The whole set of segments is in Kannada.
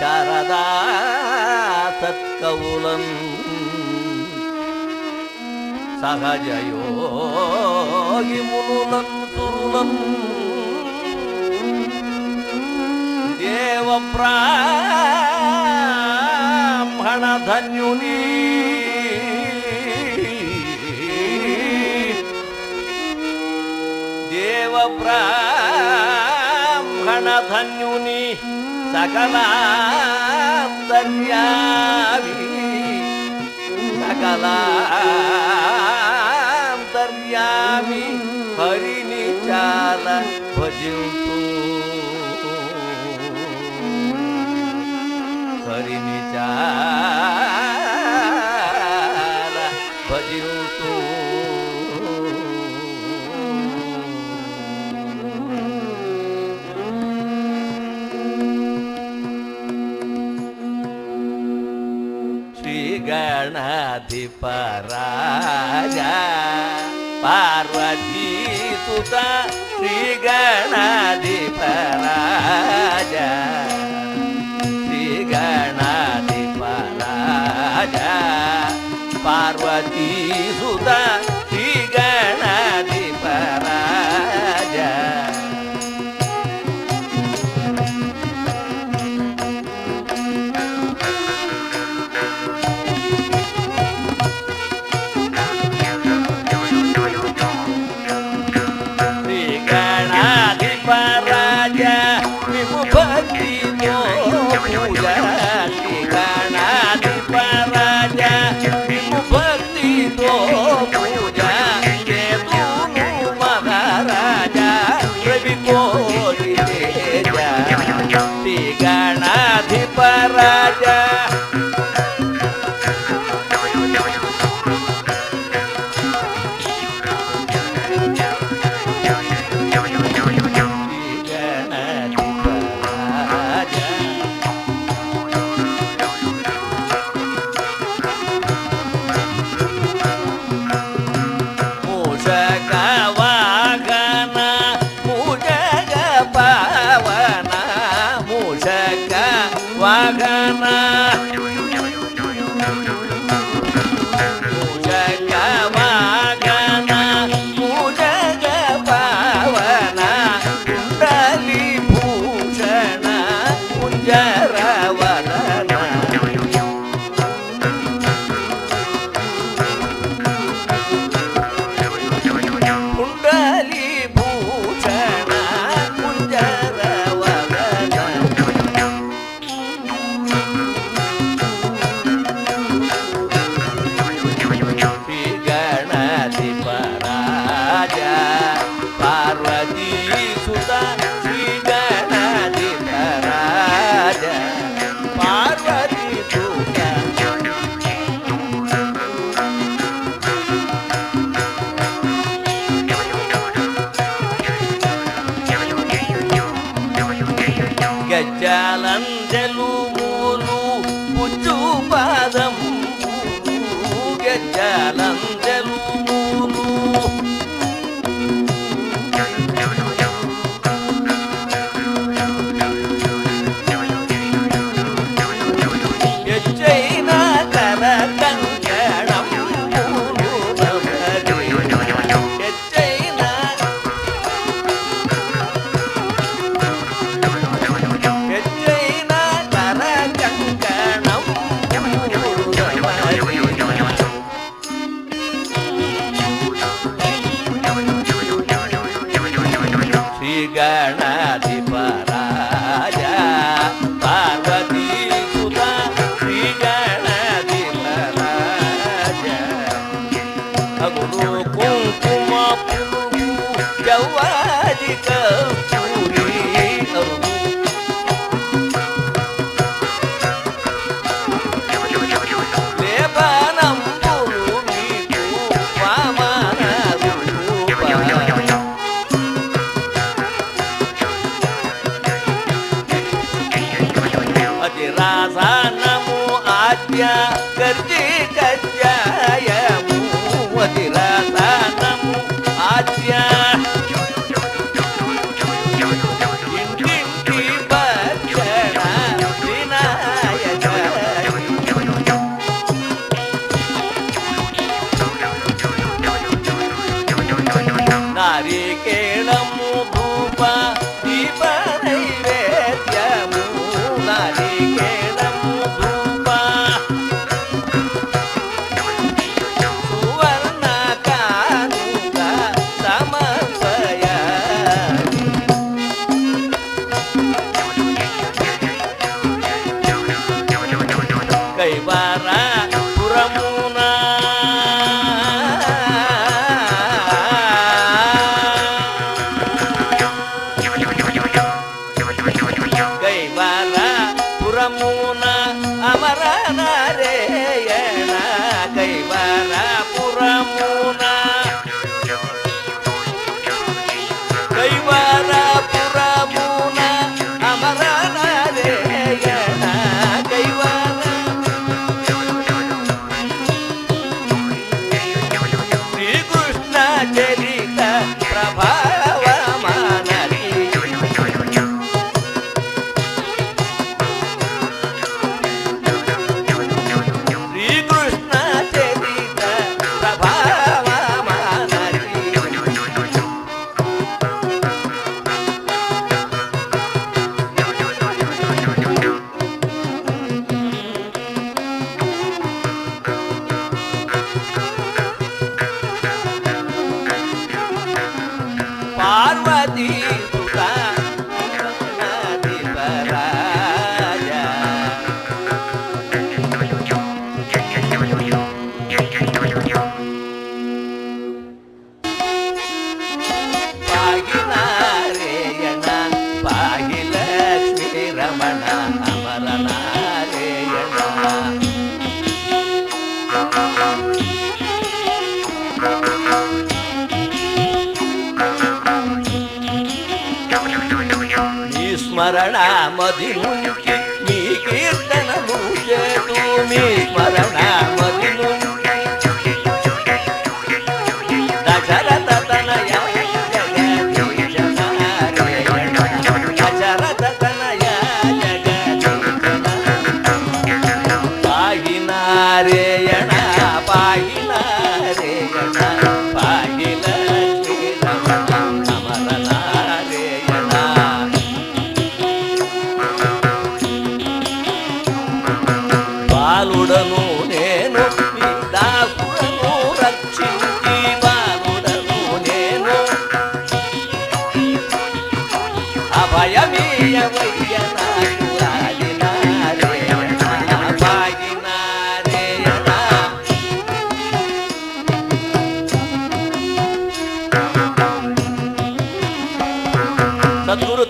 శారదా తత్కౌలం సహజయోగిములం తురులం దేవ బ్రాహ్మణ ధన్యుని દરિયાવી સકલામ દરિયાવી હરિની ચાલ ભજ્યું పతి పరాజా పార్వతీ సుత శ్రీ గణాధిపరా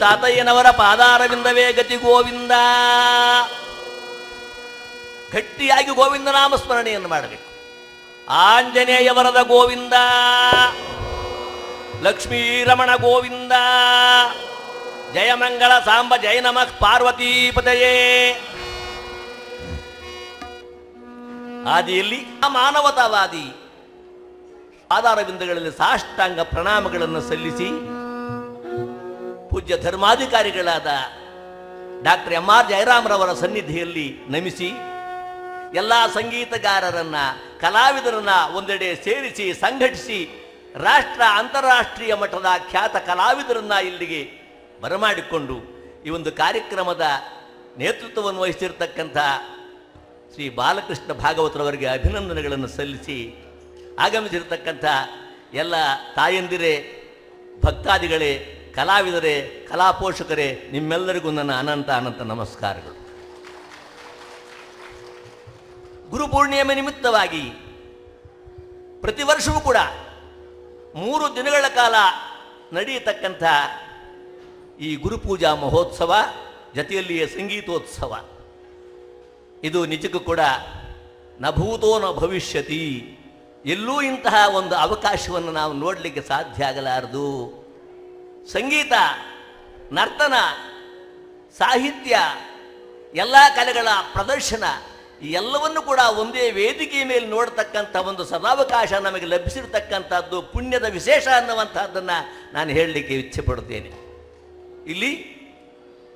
ತಾತಯ್ಯನವರ ಪಾದಾರವಿಂದವೇ ಗತಿ ಗೋವಿಂದ. ಗಟ್ಟಿಯಾಗಿ ಗೋವಿಂದ ನಾಮ ಸ್ಮರಣೆಯನ್ನು ಮಾಡಬೇಕು. ಆಂಜನೇಯವರದ ಗೋವಿಂದ, ಲಕ್ಷ್ಮೀರಮಣ ಗೋವಿಂದ, ಜಯಮಂಗಳ ಸಾಂಬ, ಜಯ ನಮಃ ಪಾರ್ವತೀಪತಯೇ ಆದಿಯಲ್ಲಿ ಆ ಮಾನವತಾವಾದಿ ಆಧಾರವಿಂದಗಳಲ್ಲಿ ಸಾಷ್ಟಾಂಗ ಪ್ರಣಾಮಗಳನ್ನು ಸಲ್ಲಿಸಿ ಪೂಜ್ಯ ಧರ್ಮಾಧಿಕಾರಿಗಳಾದ ಡಾಕ್ಟರ್ ಎಂ ಆರ್ ಜಯರಾಮರವರ ಸನ್ನಿಧಿಯಲ್ಲಿ ನಮಿಸಿ ಎಲ್ಲ ಸಂಗೀತಗಾರರನ್ನ, ಕಲಾವಿದರನ್ನ ಒಂದೆಡೆ ಸೇರಿಸಿ, ಸಂಘಟಿಸಿ ರಾಷ್ಟ್ರ ಅಂತಾರಾಷ್ಟ್ರೀಯ ಮಟ್ಟದ ಖ್ಯಾತ ಕಲಾವಿದರನ್ನ ಇಲ್ಲಿಗೆ ಬರಮಾಡಿಕೊಂಡು ಈ ಒಂದು ಕಾರ್ಯಕ್ರಮದ ನೇತೃತ್ವವನ್ನು ವಹಿಸಿರ್ತಕ್ಕಂಥ ಶ್ರೀ ಬಾಲಕೃಷ್ಣ ಭಾಗವತರವರಿಗೆ ಅಭಿನಂದನೆಗಳನ್ನು ಸಲ್ಲಿಸಿ ಆಗಮಿಸಿರ್ತಕ್ಕಂಥ ಎಲ್ಲ ತಾಯಂದಿರೇ, ಭಕ್ತಾದಿಗಳೇ ಕಲಾವಿದರೇ, ಕಲಾಪೋಷಕರೇ, ನಿಮ್ಮೆಲ್ಲರಿಗೂ ನನ್ನ ಅನಂತ ಅನಂತ ನಮಸ್ಕಾರಗಳು. ಗುರು ಪೂರ್ಣಿಮೆ ನಿಮಿತ್ತವಾಗಿ ಪ್ರತಿ ವರ್ಷವೂ ಕೂಡ ಮೂರು ದಿನಗಳ ಕಾಲ ನಡೆಯತಕ್ಕಂಥ ಈ ಗುರುಪೂಜಾ ಮಹೋತ್ಸವ, ಜತೆಯಲ್ಲಿಯೇ ಸಂಗೀತೋತ್ಸವ. ಇದು ನಿಜಕ್ಕೂ ಕೂಡ ನಭೂತೋ ನ ಭವಿಷ್ಯತಿ. ಎಲ್ಲೂ ಇಂತಹ ಒಂದು ಅವಕಾಶವನ್ನು ನಾವು ನೋಡಲಿಕ್ಕೆ ಸಾಧ್ಯ ಆಗಲಾರದು. ಸಂಗೀತ, ನರ್ತನ, ಸಾಹಿತ್ಯ, ಎಲ್ಲ ಕಲೆಗಳ ಪ್ರದರ್ಶನ, ಎಲ್ಲವನ್ನು ಕೂಡ ಒಂದೇ ವೇದಿಕೆಯ ಮೇಲೆ ನೋಡತಕ್ಕಂಥ ಒಂದು ಸದಾವಕಾಶ ನಮಗೆ ಲಭಿಸಿರ್ತಕ್ಕಂಥದ್ದು, ಪುಣ್ಯದ ವಿಶೇಷ ಅನ್ನುವಂಥದ್ದನ್ನು ನಾನು ಹೇಳಲಿಕ್ಕೆ ಇಚ್ಛೆ ಪಡುತ್ತೇನೆ ಇಲ್ಲಿ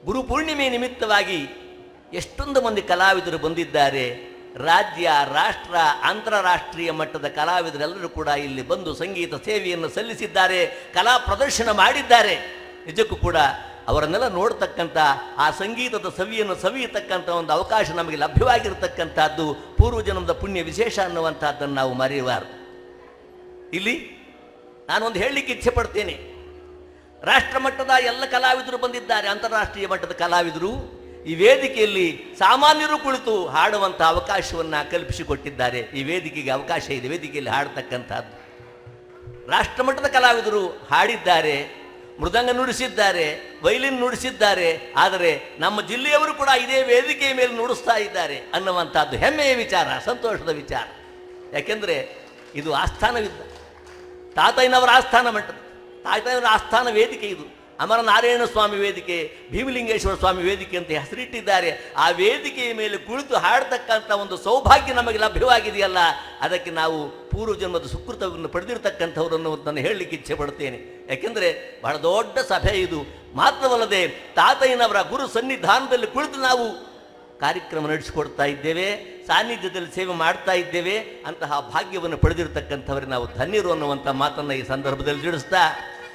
ಗುರು ಪೂರ್ಣಿಮೆ ನಿಮಿತ್ತವಾಗಿ ಎಷ್ಟೊಂದು ಮಂದಿ ಕಲಾವಿದರು ಬಂದಿದ್ದಾರೆ. ರಾಜ್ಯ, ರಾಷ್ಟ್ರ, ಅಂತಾರಾಷ್ಟ್ರೀಯ ಮಟ್ಟದ ಕಲಾವಿದರೆಲ್ಲರೂ ಕೂಡ ಇಲ್ಲಿ ಬಂದು ಸಂಗೀತ ಸೇವೆಯನ್ನು ಸಲ್ಲಿಸಿದ್ದಾರೆ, ಕಲಾ ಪ್ರದರ್ಶನ ಮಾಡಿದ್ದಾರೆ. ನಿಜಕ್ಕೂ ಕೂಡ ಅವರನ್ನೆಲ್ಲ ನೋಡ್ತಕ್ಕಂಥ ಆ ಸಂಗೀತದ ಸವಿಯನ್ನು ಸವಿಯತಕ್ಕಂಥ ಒಂದು ಅವಕಾಶ ನಮಗೆ ಲಭ್ಯವಾಗಿರತಕ್ಕಂಥದ್ದು ಪೂರ್ವಜನ್ಮದ ಪುಣ್ಯ ವಿಶೇಷ ಅನ್ನುವಂಥದ್ದನ್ನು ನಾವು ಮರೆಯಬಾರದು. ಇಲ್ಲಿ ನಾನೊಂದು ಹೇಳಲಿಕ್ಕೆ ಇಚ್ಛೆ ಪಡ್ತೇನೆ ರಾಷ್ಟ್ರ ಮಟ್ಟದ ಎಲ್ಲ ಕಲಾವಿದರು ಬಂದಿದ್ದಾರೆ, ಅಂತಾರಾಷ್ಟ್ರೀಯ ಮಟ್ಟದ ಕಲಾವಿದರು. ಈ ವೇದಿಕೆಯಲ್ಲಿ ಸಾಮಾನ್ಯರು ಕುಳಿತು ಹಾಡುವಂಥ ಅವಕಾಶವನ್ನು ಕಲ್ಪಿಸಿಕೊಟ್ಟಿದ್ದಾರೆ. ಈ ವೇದಿಕೆಗೆ ಅವಕಾಶ ಇದೆ. ವೇದಿಕೆಯಲ್ಲಿ ಹಾಡತಕ್ಕಂಥದ್ದು. ರಾಷ್ಟ್ರಮಟ್ಟದ ಕಲಾವಿದರು ಹಾಡಿದ್ದಾರೆ, ಮೃದಂಗ ನುಡಿಸಿದ್ದಾರೆ, ವೈಲಿನ್ ನುಡಿಸಿದ್ದಾರೆ, ಆದರೆ ನಮ್ಮ ಜಿಲ್ಲೆಯವರು ಕೂಡ ಇದೇ ವೇದಿಕೆಯ ಮೇಲೆ ನುಡಿಸ್ತಾ ಇದ್ದಾರೆ ಅನ್ನುವಂಥದ್ದು ಹೆಮ್ಮೆಯ ವಿಚಾರ, ಸಂತೋಷದ ವಿಚಾರ. ಯಾಕೆಂದರೆ ಇದು ಆಸ್ಥಾನವಿದ್ದ. ತಾತಯ್ಯನವರ ಆಸ್ಥಾನ ಮಟ್ಟದ ತಾತಯ್ಯನವರ ಆಸ್ಥಾನ ವೇದಿಕೆ ಇದು. ಅಮರ ನಾರಾಯಣ ಸ್ವಾಮಿ ವೇದಿಕೆ, ಭೀಮಲಿಂಗೇಶ್ವರ ಸ್ವಾಮಿ ವೇದಿಕೆ ಅಂತ ಹೆಸರಿಟ್ಟಿದ್ದಾರೆ. ಆ ವೇದಿಕೆಯ ಮೇಲೆ ಕುಳಿತು ಹಾಡತಕ್ಕಂಥ ಒಂದು ಸೌಭಾಗ್ಯ ನಮಗೆ ಲಭ್ಯವಾಗಿದೆಯಲ್ಲ, ಅದಕ್ಕೆ ನಾವು ಪೂರ್ವಜನ್ಮದ ಸುಕೃತವನ್ನು ಪಡೆದಿರತಕ್ಕಂಥವರನ್ನು ನಾನು ಹೇಳಲಿಕ್ಕೆ ಇಚ್ಛೆ ಪಡ್ತೇನೆ ಯಾಕೆಂದರೆ ಬಹಳ ದೊಡ್ಡ ಸಭೆ ಇದು. ಮಾತ್ರವಲ್ಲದೆ ತಾತಯ್ಯನವರ ಗುರು ಸನ್ನಿಧಾನದಲ್ಲಿ ಕುಳಿತು ನಾವು ಕಾರ್ಯಕ್ರಮ ನಡೆಸಿಕೊಡ್ತಾ ಇದ್ದೇವೆ, ಸಾನ್ನಿಧ್ಯದಲ್ಲಿ ಸೇವೆ ಮಾಡ್ತಾ ಇದ್ದೇವೆ. ಅಂತಹ ಭಾಗ್ಯವನ್ನು ಪಡೆದಿರತಕ್ಕಂಥವರಿಗೆ ನಾವು ಧನ್ಯರು ಅನ್ನುವಂಥ ಮಾತನ್ನು ಈ ಸಂದರ್ಭದಲ್ಲಿ ತಿಳಿಸ್ತಾ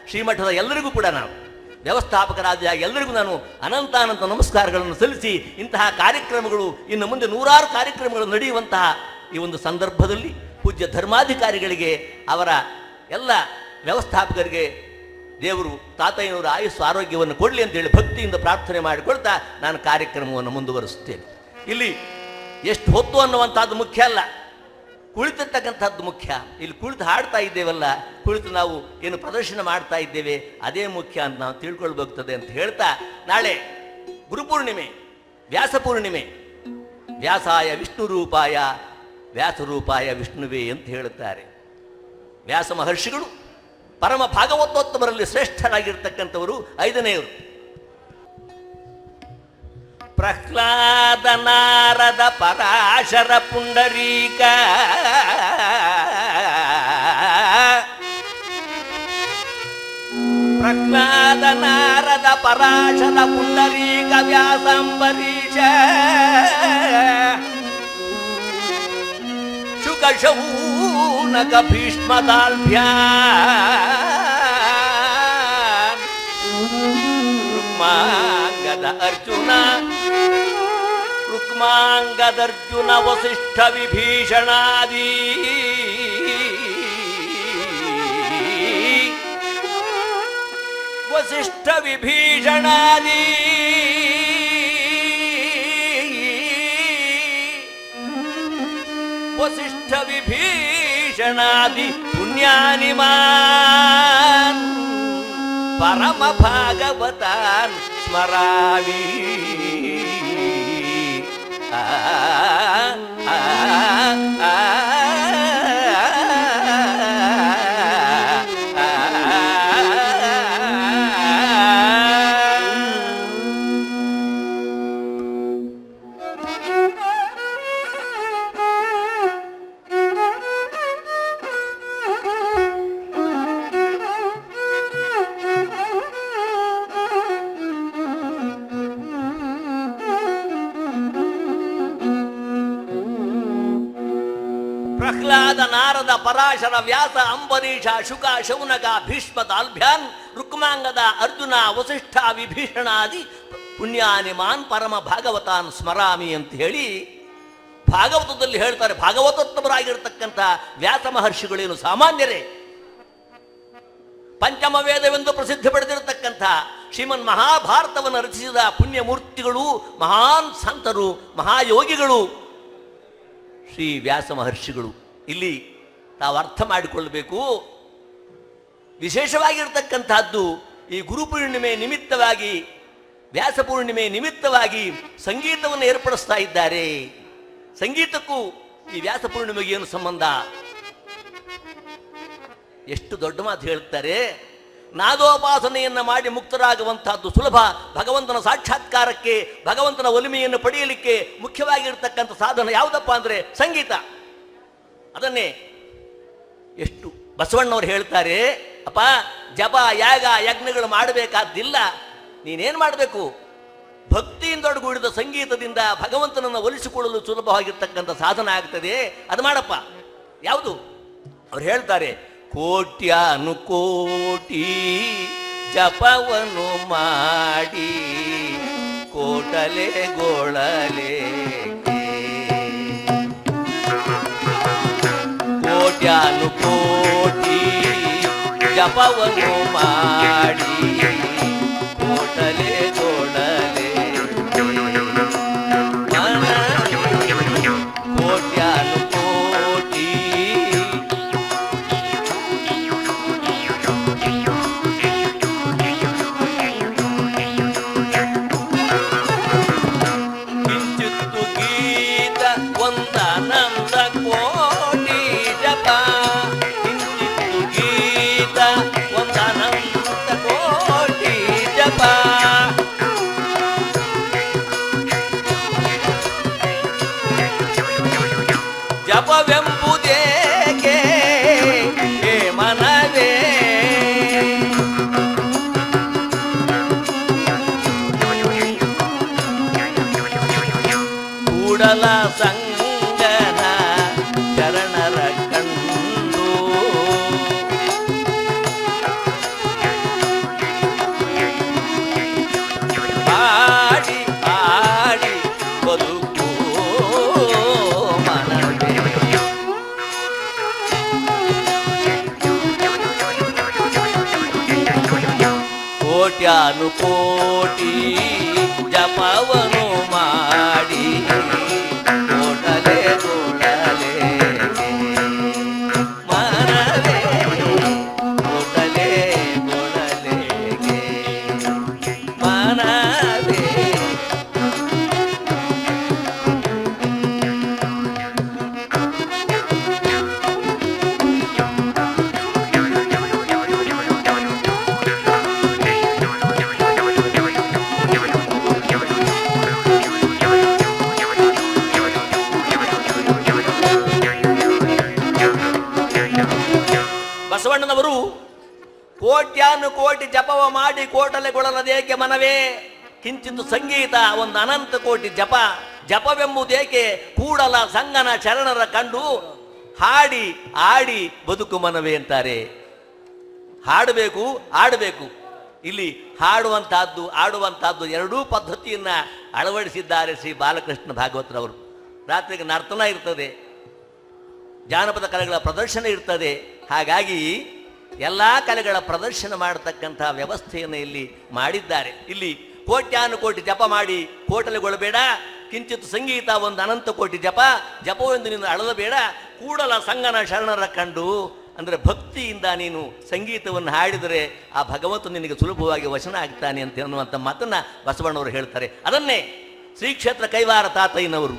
ಶ್ರೀಮಠದ ಎಲ್ಲರಿಗೂ ಕೂಡ ನಾವು ವ್ಯವಸ್ಥಾಪಕರಾದ ಎಲ್ಲರಿಗೂ ನಾನು ಅನಂತ ಅನಂತ ನಮಸ್ಕಾರಗಳನ್ನು ಸಲ್ಲಿಸಿ ಇಂತಹ ಕಾರ್ಯಕ್ರಮಗಳು, ಇನ್ನು ಮುಂದೆ ನೂರಾರು ಕಾರ್ಯಕ್ರಮಗಳು ನಡೆಯುವಂತಹ ಈ ಒಂದು ಸಂದರ್ಭದಲ್ಲಿ ಪೂಜ್ಯ ಧರ್ಮಾಧಿಕಾರಿಗಳಿಗೆ, ಅವರ ಎಲ್ಲ ವ್ಯವಸ್ಥಾಪಕರಿಗೆ, ದೇವರು, ತಾತಯ್ಯನವರ ಆಯುಸ್ಸು, ಆರೋಗ್ಯವನ್ನು ಕೊಡಲಿ ಅಂತೇಳಿ ಭಕ್ತಿಯಿಂದ ಪ್ರಾರ್ಥನೆ ಮಾಡಿಕೊಳ್ತಾ ನಾನು ಕಾರ್ಯಕ್ರಮವನ್ನು ಮುಂದುವರಿಸುತ್ತೇನೆ. ಇಲ್ಲಿ ಎಷ್ಟು ಹೊತ್ತು ಅನ್ನುವಂಥದ್ದು ಮುಖ್ಯ ಅಲ್ಲ. ಕುಳಿತಿರ್ತಕ್ಕಂಥದ್ದು ಮುಖ್ಯ. ಇಲ್ಲಿ ಕುಳಿತು ಹಾಡ್ತಾ ಇದ್ದೇವಲ್ಲ, ಕುಳಿತು ನಾವು ಏನು ಪ್ರದರ್ಶನ ಮಾಡ್ತಾ ಇದ್ದೇವೆ, ಅದೇ ಮುಖ್ಯ ಅಂತ ನಾವು ತಿಳ್ಕೊಳ್ಬೋಗ್ತದೆ ಅಂತ ಹೇಳ್ತಾ, ನಾಳೆ ಗುರುಪೂರ್ಣಿಮೆ ವ್ಯಾಸ ಪೂರ್ಣಿಮೆ. ವ್ಯಾಸಾಯ ವಿಷ್ಣು ರೂಪಾಯ ವ್ಯಾಸರೂಪಾಯ ವಿಷ್ಣುವೇ ಅಂತ ಹೇಳುತ್ತಾರೆ. ವ್ಯಾಸ ಮಹರ್ಷಿಗಳು ಪರಮ ಭಾಗವತೋತ್ತಮರಲ್ಲಿ ಶ್ರೇಷ್ಠರಾಗಿರ್ತಕ್ಕಂಥವರು ಐದನೆಯವರು. ప్రహ్లాద నారద పరాశర పుండరీక. ప్రహ్లాద నారద పరాశర పుండరీక వ్యాసంబరీష శుకశౌనక భీష్మదాల్భ్యా రుక్మాంగద అర్జున ರುಕ್ಮಾಂಗದರ್ಜುನ ವಸಿಷ್ಠ ವಿಭೀಷಣಾದಿ ವಸಿಷ್ಠ ವಿಭೀಷಣಾದಿ ವಸಿಷ್ಠ ವಿಭೀಷಣಾದಿ ಪುಣ್ಯಾನಿ ಮಾನ್ ಪರಮ ಭಾಗವತಾನ್ ಸ್ಮರಾಮಿ ಆ, ಆ, ಆ, ಪ್ರಹ್ಲಾದ ಪರಾಶರ ವ್ಯಾಸ, ಅಂಬರೀಷ, ಶುಕ, ಶೌನಕ ಭೀಷ್ಮ ತಾಲ್ಭ್ಯಾನ್ ರುಕ್ಮಾಂಗದ ಅರ್ಜುನ, ವಸಿಷ್ಠ ವಿಭೀಷಣಾದಿ ಪುಣ್ಯಾನಿ ಮಾನ್ ಪರಮ ಭಾಗವತಾನ್ ಸ್ಮರಾಮಿ ಅಂತ ಹೇಳಿ ಭಾಗವತದಲ್ಲಿ ಹೇಳ್ತಾರೆ. ಭಾಗವತೋತ್ತಮರಾಗಿರ್ತಕ್ಕಂಥ ವ್ಯಾಸ ಮಹರ್ಷಿಗಳೇನು ಸಾಮಾನ್ಯರೇ? ಪಂಚಮ ವೇದವೆಂದು ಪ್ರಸಿದ್ಧಿ ಪಡೆದಿರತಕ್ಕಂಥ ಶ್ರೀಮನ್ ಮಹಾಭಾರತವನ್ನು ರಚಿಸಿದ ಪುಣ್ಯಮೂರ್ತಿಗಳು, ಮಹಾನ್ ಸಂತರು, ಮಹಾಯೋಗಿಗಳು ಶ್ರೀ ವ್ಯಾಸ ಮಹರ್ಷಿಗಳು. ಇಲ್ಲಿ ತಾವು ಅರ್ಥ ಮಾಡಿಕೊಳ್ಳಬೇಕು ವಿಶೇಷವಾಗಿರ್ತಕ್ಕಂತಹದ್ದು ಈ ಗುರುಪೂರ್ಣಿಮೆ ನಿಮಿತ್ತವಾಗಿ ವ್ಯಾಸಪೂರ್ಣಿಮೆ ನಿಮಿತ್ತವಾಗಿ ಸಂಗೀತವನ್ನು ಏರ್ಪಡಿಸ್ತಾ ಇದ್ದಾರೆ. ಸಂಗೀತಕ್ಕೂ ಈ ವ್ಯಾಸ ಪೂರ್ಣಿಮೆಗೆ ಏನು ಸಂಬಂಧ? ಎಷ್ಟು ದೊಡ್ಡ ಮಾತು ಹೇಳ್ತಾರೆ. ನಾದೋಪಾಸನೆಯನ್ನು ಮಾಡಿ ಮುಕ್ತರಾಗುವಂತಹದ್ದು ಸುಲಭ. ಭಗವಂತನ ಸಾಕ್ಷಾತ್ಕಾರಕ್ಕೆ, ಭಗವಂತನ ಒಲಿಮೆಯನ್ನು ಪಡೆಯಲಿಕ್ಕೆ ಮುಖ್ಯವಾಗಿರ್ತಕ್ಕಂಥ ಸಾಧನ ಯಾವುದಪ್ಪ ಅಂದರೆ ಸಂಗೀತ. ಅದನ್ನೇ ಎಷ್ಟು ಬಸವಣ್ಣವ್ರು ಹೇಳ್ತಾರೆ, ಅಪ್ಪ, ಜಪ, ಯಾಗ, ಯಜ್ಞಗಳು ಮಾಡಬೇಕಾದ್ದಿಲ್ಲ. ನೀನೇನು ಮಾಡಬೇಕು? ಭಕ್ತಿಯಿಂದೊಡಗೂಡಿದ ಸಂಗೀತದಿಂದ ಭಗವಂತನನ್ನು ಒಲಿಸಿಕೊಳ್ಳಲು ಸುಲಭವಾಗಿರ್ತಕ್ಕಂಥ ಸಾಧನ ಆಗ್ತದೆ. ಅದು ಮಾಡಪ್ಪ. ಯಾವುದು? ಅವ್ರು ಹೇಳ್ತಾರೆ, ಕೋಟ್ಯಾನು ಕೋಟಿ ಜಪವನ್ನು ಮಾಡಿ ಕೋಟಲೆ ಗೋಳಲೆ ಜಪವನ್ನು ಮಾಡಿ ಕೋಟಿ ಜಪವ ಕೋಟಲೆ ಕೋಟಲೆಗೊಳ್ಳಲದೇಕೆ ಮನವೇ? ಕಿಂಚಿತ್ತು ಸಂಗೀತ ಒಂದು ಅನಂತ ಕೋಟಿ ಜಪ. ಜಪವೆಂಬುದೇಕೆ ಕೂಡಲ ಸಂಗನ ಶರಣರ ಕಂಡು ಹಾಡಿ, ಆಡಿ ಬದುಕು ಮನವೇ ಅಂತಾರೆ. ಹಾಡಬೇಕು ಆಡಬೇಕು ಇಲ್ಲಿ ಹಾಡುವಂತಹದ್ದು ಆಡುವಂತಹದ್ದು ಎರಡೂ ಪದ್ಧತಿಯನ್ನ ಅಳವಡಿಸಿದ್ದಾರೆ ಶ್ರೀ ಬಾಲಕೃಷ್ಣ ಭಾಗವತರವರು ರಾತ್ರಿಗೆ ನರ್ತನ ಇರ್ತದೆ. ಜಾನಪದ ಕಲೆಗಳ ಪ್ರದರ್ಶನ ಇರ್ತದೆ. ಹಾಗಾಗಿ ಎಲ್ಲ ಕಲೆಗಳ ಪ್ರದರ್ಶನ ಮಾಡತಕ್ಕಂತಹ ವ್ಯವಸ್ಥೆಯನ್ನು ಇಲ್ಲಿ ಮಾಡಿದ್ದಾರೆ. ಇಲ್ಲಿ ಕೋಟ್ಯಾನು ಕೋಟಿ ಜಪ ಮಾಡಿ ಕೋಟಲೆಗೊಳ್ಳಬೇಡ, ಕಿಂಚಿತ್ ಸಂಗೀತ ಒಂದು ಅನಂತ ಕೋಟಿ ಜಪ ಜಪವೆಂದು ನೀನು ಅಳಲಬೇಡ, ಕೂಡಲ ಸಂಗನ ಶರಣರ ಕಂಡು, ಅಂದರೆ ಭಕ್ತಿಯಿಂದ ನೀನು ಸಂಗೀತವನ್ನು ಹಾಡಿದರೆ ಆ ಭಗವಂತ ನಿನಗೆ ಸುಲಭವಾಗಿ ವಶನ ಆಗ್ತಾನೆ ಅಂತ ಅನ್ನುವಂಥ ಮಾತನ್ನು ಬಸವಣ್ಣವರು ಹೇಳ್ತಾರೆ. ಅದನ್ನೇ ಶ್ರೀ ಕ್ಷೇತ್ರ ಕೈವಾರ ತಾತಯ್ಯನವರು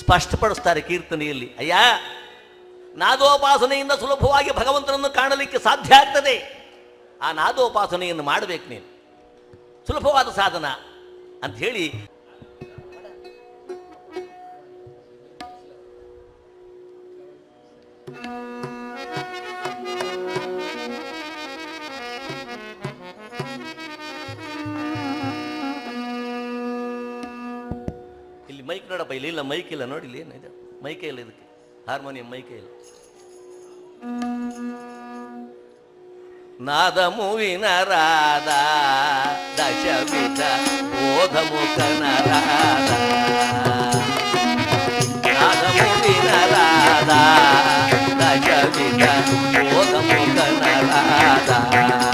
ಸ್ಪಷ್ಟಪಡಿಸ್ತಾರೆ ಕೀರ್ತನೆಯಲ್ಲಿ. ಅಯ್ಯ ನಾದೋಪಾಸನೆಯಿಂದ ಸುಲಭವಾಗಿ ಭಗವಂತನನ್ನು ಕಾಣಲಿಕ್ಕೆ ಸಾಧ್ಯ ಆಗ್ತದೆ. ಆ ನಾದೋಪಾಸನೆಯನ್ನು ಮಾಡಬೇಕು ನೀನು. ಸುಲಭವಾದ ಸಾಧನ ಅಂತ ಹೇಳಿ. ಇಲ್ಲಿ ಮೈಕ್ ನೋಡಪ್ಪ, ಇಲ್ಲಿ ಇಲ್ಲ, ಮೈಕ್ ಇಲ್ಲ, ನೋಡಿ ಇಲ್ಲಿ ಏನಿದೆ? ಮೈಕೇ ಇಲ್ಲ ಇದಕ್ಕೆ. ಹಾರ್ಮೋನಿಯಂ ಮೈಕೇ ಇಲ್ಲ. నాదము వినరాదా దశ విధ బోధము కనరాదా. నాదము వినరాదా దశ విధ బోధము కనరాదా.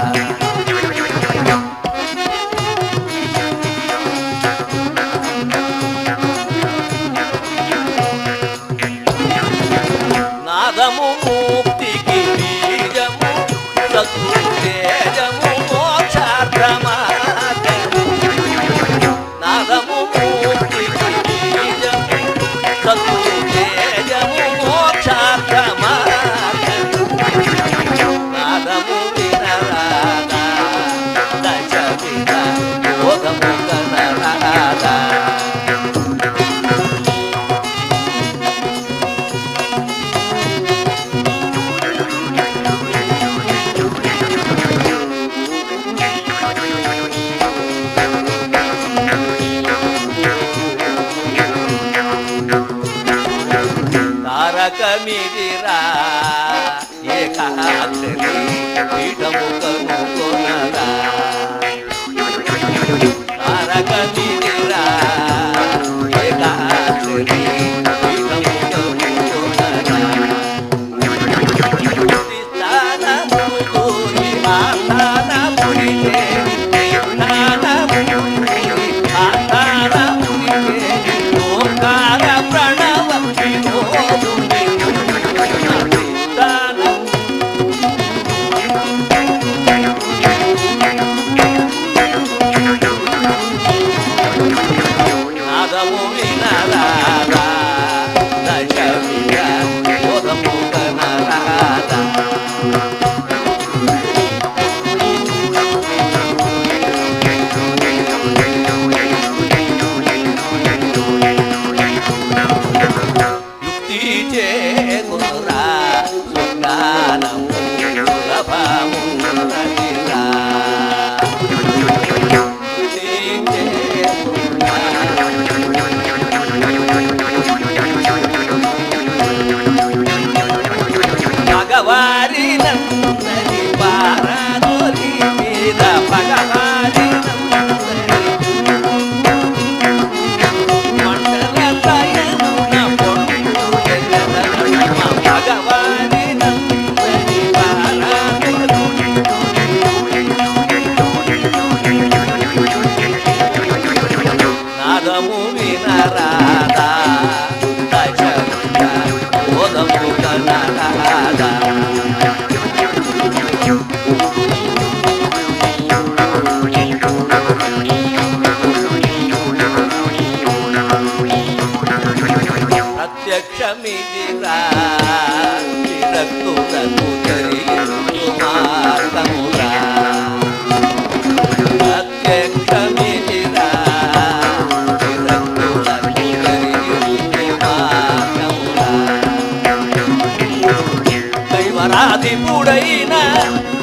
மராதி புடையின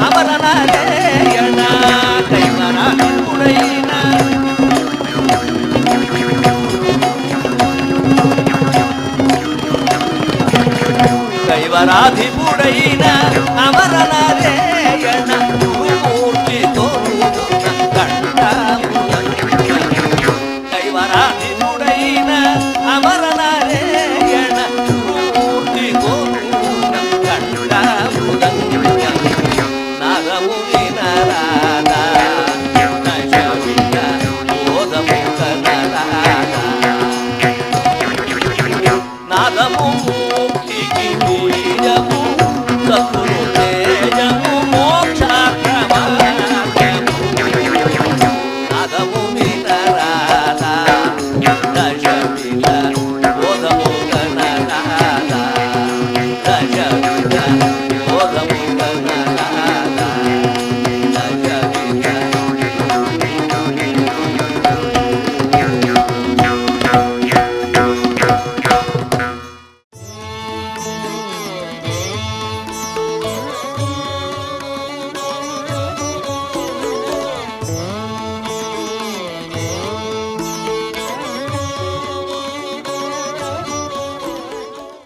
அமரனேயனா கைமராதி கைவராதி புடையின அமரனேயனா